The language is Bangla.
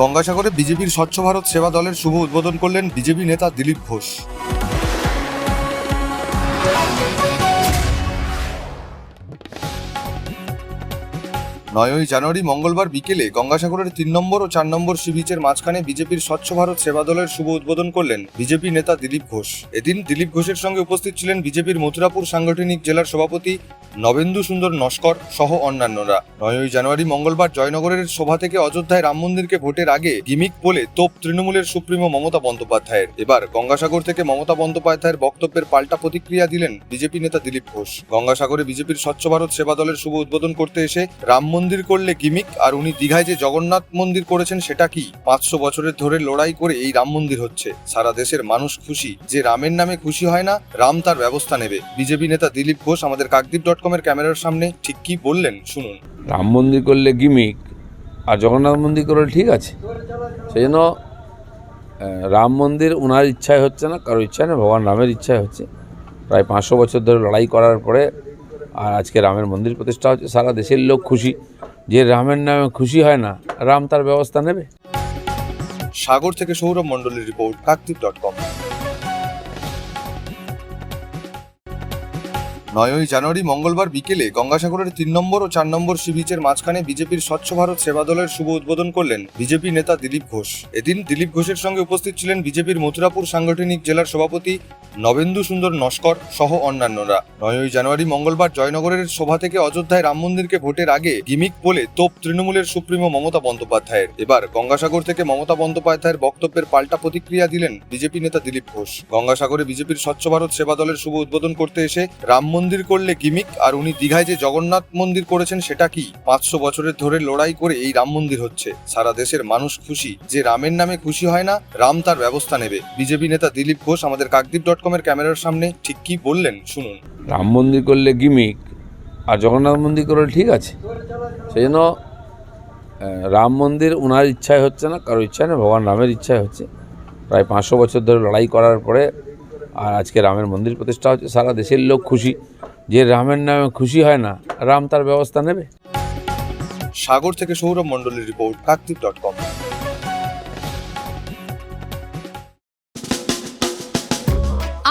গঙ্গাসাগরে বিজেপির স্বচ্ছ ভারত সেবা দলের শুভ উদ্বোধন করলেন বিজেপি নেতা দিলীপ ঘোষ। নয়ই জানুয়ারি মঙ্গলবার বিকেলে গঙ্গাসাগরের তিন নম্বর ও চার নম্বর সি বিচের মাঝখানে বিজেপির স্বচ্ছ ভারত সেবা দলের শুভ উদ্বোধন করলেন বিজেপি নেতা দিলীপ ঘোষ। এদিন দিলীপ ঘোষের সঙ্গে উপস্থিত ছিলেন বিজেপির মথুরাপুর সাংগঠনিক জেলার সভাপতি নবেন্দু সুন্দর নস্কর সহ অন্যান্যরা। নয়ই জানুয়ারি মঙ্গলবার জয়নগরের সভা থেকে অযোধ্যায় রাম মন্দিরকে ভোটের আগে গিমিক বলে তোপ তৃণমূলের সুপ্রিমো মমতা বন্দ্যোপাধ্যায়ের। এবার গঙ্গাসাগর থেকে মমতা বন্দ্যোপাধ্যায়ের বক্তব্যের পাল্টা প্রতিক্রিয়া দিলেন বিজেপি নেতা দিলীপ ঘোষ। গঙ্গাসাগরে বিজেপির স্বচ্ছ ভারত সেবা দলের শুভ উদ্বোধন করতে এসে রাম মন্দির করলে গিমিক, আর উনি দীঘায় যে জগন্নাথ মন্দির করেছেন সেটা কি? পাঁচশো বছরের ধরে লড়াই করে এই রাম মন্দির হচ্ছে। সারা দেশের মানুষ খুশি। যে রামের নামে খুশি হয় না, রাম তার ব্যবস্থা নেবে। বিজেপি নেতা দিলীপ ঘোষ আমাদের কাকদ্বীপ ডট কমের ক্যামেরার সামনে ঠিক কি বললেন? শুনুন। রাম মন্দির করলে গিমিক আর জগন্নাথ মন্দির করলে ঠিক আছে। সেই জন্য রাম মন্দির ওনার ইচ্ছায় হচ্ছে না কারোর ইচ্ছায় না ভগবান রামের ইচ্ছায় হচ্ছে। প্রায় পাঁচশো বছর ধরে লড়াই করার পরে আর আজকে রামের মন্দির প্রতিষ্ঠা হচ্ছে সারা দেশের লোক খুশি। যে রামের নামে খুশি হয় না রাম তার ব্যবস্থা নেবে। সাগর থেকে সৌরভ মণ্ডলের রিপোর্ট কাকদ্বীপ ডট কম। নয়ই জানুয়ারি মঙ্গলবার বিকেলে গঙ্গাসাগরের তিন নম্বর ও চার নম্বর সি বিচের মাঝখানে বিজেপির স্বচ্ছ ভারত সেবা দলের শুভ উদ্বোধন করলেন বিজেপি নেতা দিলীপ ঘোষ। এদিন দিলীপ ঘোষের সঙ্গে উপস্থিত ছিলেন বিজেপির মথুরাপুর সাংগঠনিক জেলার সভাপতি নবেন্দু সুন্দর নস্কর সহ অন্যান্যরা। নয়ই জানুয়ারি মঙ্গলবার জয়নগরের সভা থেকে অযোধ্যায় রাম মন্দিরকে ভোটের আগে গিমিক বলে তোপ তৃণমূলের সুপ্রিমো মমতা বন্দ্যোপাধ্যায়ের। এবার গঙ্গাসাগর থেকে মমতা বন্দ্যোপাধ্যায়ের বক্তব্যের পাল্টা প্রতিক্রিয়া দিলেন বিজেপি নেতা দিলীপ ঘোষ। গঙ্গাসাগরে বিজেপির স্বচ্ছ ভারত সেবা দলের শুভ উদ্বোধন করতে এসে রাম মন্দির করলে গিমিক, আর উনি দীঘায় যে জগন্নাথ মন্দির করেছেন সেটা কি? পাঁচশো বছরের ধরে লড়াই করে এই রাম মন্দির হচ্ছে। সারা দেশের মানুষ খুশি। যে রামের নামে খুশি হয় না, রাম তার ব্যবস্থা নেবে। বিজেপি নেতা দিলীপ ঘোষ আমাদের কাকদ্বীপ ডট কমের ক্যামেরার সামনে ঠিক কি বললেন? শুনুন। রাম মন্দির করলে গিমিক আর জগন্নাথ মন্দির করলে ঠিক আছে। সেই জন্য রাম মন্দির ওনার ইচ্ছায় হচ্ছে না কারোর ইচ্ছায় না ভগবান রামের ইচ্ছায় হচ্ছে। প্রায় পাঁচশো বছর ধরে লড়াই করার পরে আর আজকে রামের মন্দির প্রতিষ্ঠা হচ্ছে সারা দেশের লোক খুশি। যে রামের নামে খুশি হয় না রাম তার ব্যবস্থা নেবে। সাগর থেকে সৌরভ মণ্ডলের রিপোর্ট কাকদ্বীপ ডট কম।